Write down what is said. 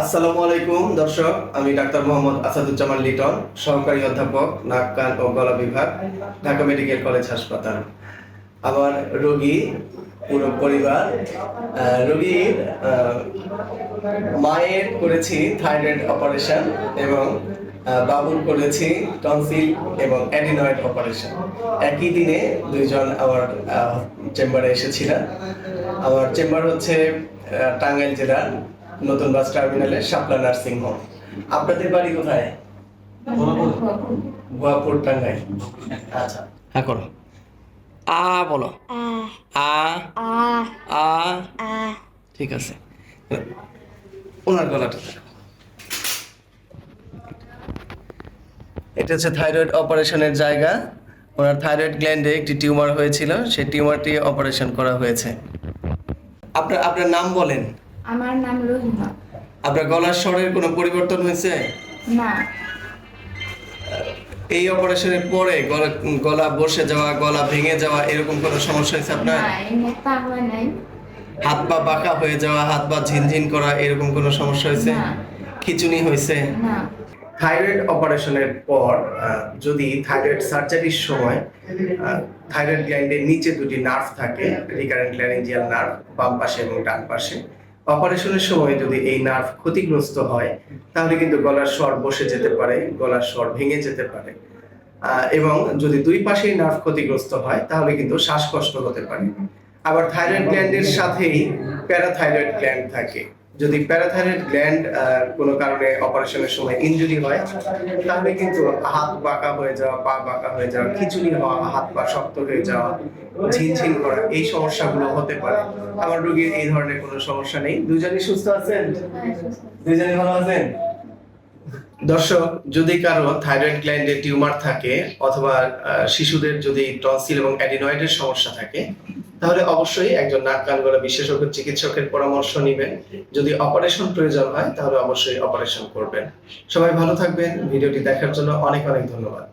আসসালামু আলাইকুম, দর্শক। আমি ডাক্তার মোহাম্মদ আসাদুজ্জামান লিটন, সহকারী অধ্যাপক, নাক, কান ও গলা বিভাগ, ঢাকা মেডিকেল কলেজ হাসপাতাল। আমার রোগী, পুরো পরিবার রোগীর মায়ের করেছি থাইরয়েড অপারেশন এবং বাবুর করেছি টনসিল এবং অ্যাডিনয়েড অপারেশন। একই দিনে দুইজন আমার চেম্বারে এসেছিলেন। আমার চেম্বার হচ্ছে টাঙ্গাইল জেলার নতুন বাস টার্মিনালে শাপলা নার্সিং হোম। আপনাদের বাড়ি কোথায়? টাঙ্গাইল। আচ্ছা। হ্যাঁ করো। আ বলো। আ। আ। ঠিক আছে। ওনার গলাটা এটা হচ্ছে থাইরয়েড অপারেশনের জায়গা। ওনার থাইরয়েড গ্ল্যান্ডে একটি টিউমার হয়েছিল। সেই টিউমারটি অপারেশন করা হয়েছে। আপনার আপনার নাম বলেন। আমার নাম রহিমা। আপনার গলার স্বরের কোনো পরিবর্তন হয়েছে? না। এই অপারেশনের পরে গলা গলা বসে যাওয়া গলা ভেঙে যাওয়া এরকম কোনো সমস্যা হয়েছে আপনার? না এমনি তা হয় নাই। হাত পা বাঁকা হয়ে যাওয়া হাত পা ঝিনঝিন করা এরকম কোনো সমস্যা হয়েছে? না। খিচুনি হয়েছে? না। থাইরয়েড অপারেশনের পর আহ, যদি থাইরয়েড সার্জারির সময় থাইরয়েড গ্ল্যান্ডের নিচে দুটি নার্ভ থাকে রিকারেন্ট ল্যারিঞ্জিয়াল নার্ভ বাম পাশে এবং ডান পাশে অপারেশনের সময় যদি এই নার্ভ ক্ষতিগ্রস্ত হয়, তাহলে কিন্তু গলার স্বর বসে যেতে পারে, গলার স্বর ভেঙে যেতে পারে। এবং যদি দুই পাশেই নার্ভ ক্ষতিগ্রস্ত হয়, তাহলে কিন্তু শ্বাসকষ্ট হতে পারে। আবার থাইরয়েড গ্ল্যান্ডের সাথেই প্যারাথাইরয়েড গ্ল্যান্ড থাকে। যদি প্যারাথাইরয়েড গ্ল্যান্ড কোনো কারণে অপারেশনের সময় ইনজুরি হয়, তাহলে কিন্তু হাত বাঁকা হয়ে যাওয়া, পা বাঁকা হয়ে যাওয়া খিচুড়ি হওয়া, হাত পা শক্ত হয়ে যাওয়া, ঝিনঝিন করা, এই সমস্যাগুলো হতে পারে। আমার রোগীর এই ধরনের কোনো সমস্যা নেই। দুজনই সুস্থ আছেন? দুজনই ভালো আছেন? দর্শক, যদি কারও থাইরয়েড গ্ল্যান্ডে টিউমার থাকে, অথবা শিশুদের যদি টনসিল এবং অ্যাডিনয়েডের সমস্যা থাকে তাহলে অবশ্যই একজন নাক কান গলা বিশেষজ্ঞ চিকিৎসকের পরামর্শ নেবেন। যদি অপারেশন প্রয়োজন হয়, তাহলে অবশ্যই অপারেশন করবেন। সবাই ভালো থাকবেন। ভিডিওটি দেখার জন্য অনেক অনেক ধন্যবাদ।